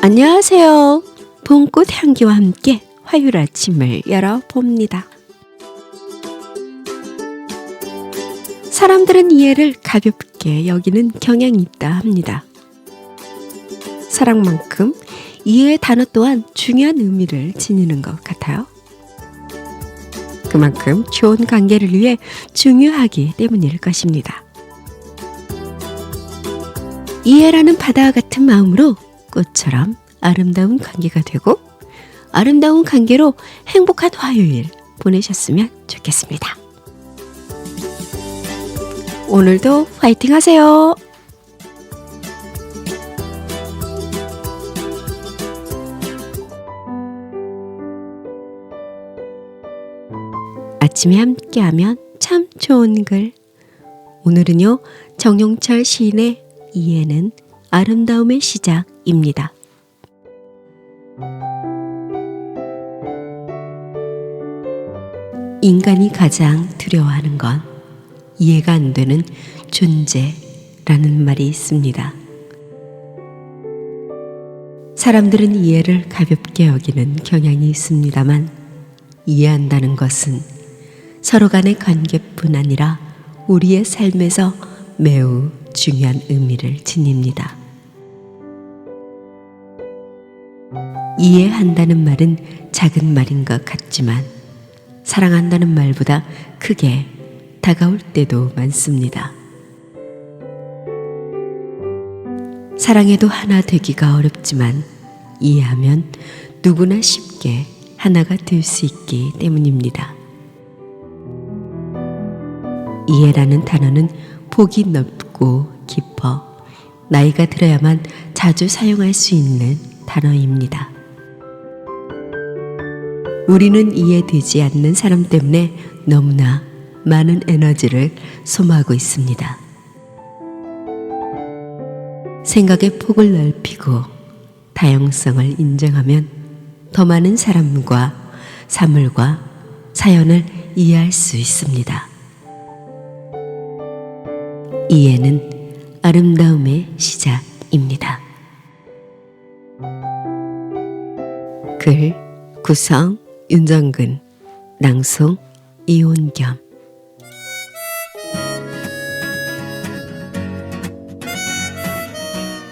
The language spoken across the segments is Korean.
안녕하세요. 봄꽃 향기와 함께 화요일 아침을 열어봅니다. 사람들은 이해를 가볍게 여기는 경향이 있다 합니다. 사랑만큼 이해의 단어 또한 중요한 의미를 지니는 것 같아요. 그만큼 좋은 관계를 위해 중요하기 때문일 것입니다. 이해라는 바다와 같은 마음으로 꽃처럼 아름다운 관계가 되고 아름다운 관계로 행복한 화요일 보내셨으면 좋겠습니다. 오늘도 화이팅 하세요. 아침에 함께하면 참 좋은 글. 오늘은요, 정용철 시인의 이해는 아름다움의 시작 입니다. 인간이 가장 두려워하는 건 이해가 안 되는 존재라는 말이 있습니다. 사람들은 이해를 가볍게 여기는 경향이 있습니다만 이해한다는 것은 서로 간의 관계뿐 아니라 우리의 삶에서 매우 중요한 의미를 지닙니다. 이해한다는 말은 작은 말인 것 같지만 사랑한다는 말보다 크게 다가올 때도 많습니다. 사랑해도 하나 되기가 어렵지만 이해하면 누구나 쉽게 하나가 될 수 있기 때문입니다. 이해라는 단어는 폭이 넓고 깊어 나이가 들어야만 자주 사용할 수 있는 단어입니다. 우리는 이해되지 않는 사람 때문에 너무나 많은 에너지를 소모하고 있습니다. 생각의 폭을 넓히고 다양성을 인정하면 더 많은 사람과 사물과 사연을 이해할 수 있습니다. 이해는 아름다움의 시작입니다. 글 구성 윤정근 낭송 이온겸.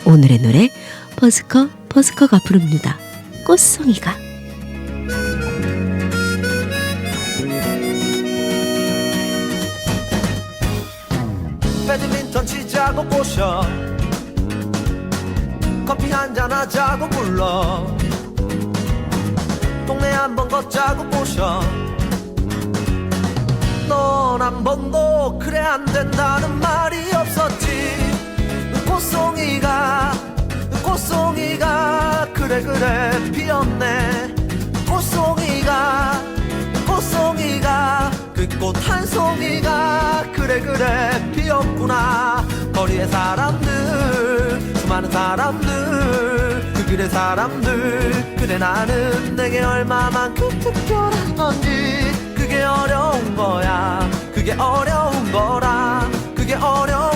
오늘의 노래 버스커 버스커가 부릅니다. 꽃송이가. 배드민턴 치자고 꼬셔. 커피 한잔 하자고 불러 한번 걷자고 꼬셔. 넌 한 번도 그래 안 된다는 말이 없었지. 꽃송이가 꽃송이가 그래 그래 피었네. 꽃송이가 꽃송이가 그 꽃 한 송이가 그래 그래 피었구나. 거리의 사람들 수많은 사람들 그 길의 사람들. 그래 나는 내게 얼마만큼 특별한 건지. 그게 어려운 거야. 그게 어려운 거라. 그게 어려운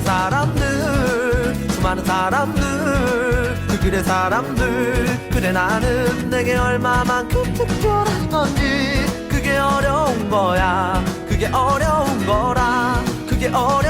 거리의 사람들 수많은 사람들 그 길의 사람들. 그래 나는 내게 얼마만큼 특별한 건지. 그게 어려운 거야. 그게 어려운 거라. 그게 어려